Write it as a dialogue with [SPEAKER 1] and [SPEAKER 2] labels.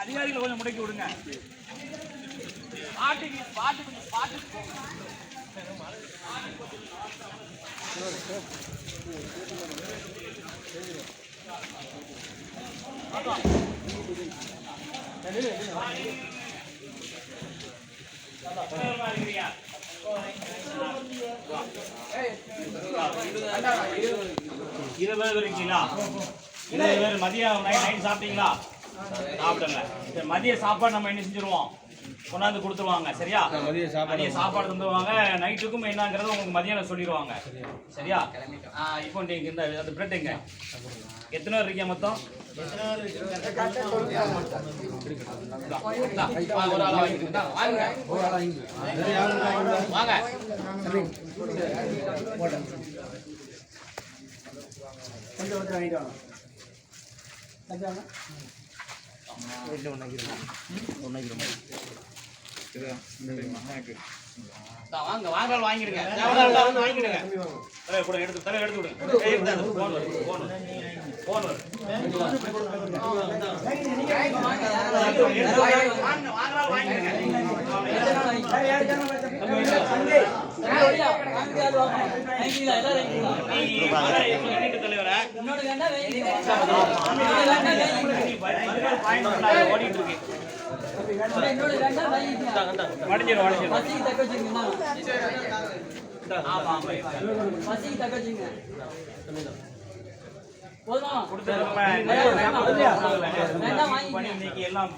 [SPEAKER 1] அதிகாரிகளை கொஞ்சம் முடக்கி விடுங்க. பாட்டுக்கு பாட்டுக்கு பாட்டுக்கு போங்க. இருபது பேர் இருக்கீங்களா இருபது பேர் மதியம் நைட் நைட் சாப்பிட்டீங்களா? சாப்பிடுங்க. சரி, மதிய சாப்பாடு நம்ம என்ன செஞ்சிருவோம்? கொண்டாந்து கொடுத்துருவாங்க சரியா?
[SPEAKER 2] மதிய சாப்பாடு
[SPEAKER 1] மதிய சாப்பாடு தந்துருவாங்க நைட்டுக்கும் என்னங்கிறத உங்களுக்கு மதியானம் சொல்லிடுவாங்க சரியா. ஆ, இப்போ நீங்க இந்த அந்த பிரெட் எங்க? எத்தனை பேர் இருக்கீங்க மொத்தம்? ஆளா வாங்கிக்கோங்க. வாங்க. வாங்க இந்தா, வாங்க வாங்கலாம் வாங்கிடுங்க வாங்கிடுங்க எடுத்து தலைவர் எடுத்து விடுங்க போன் போன் தலைவரா ஓடிட்டு இருக்கு வடிஞ்சிரும் வடிஞ்சிரும் எல்லாம்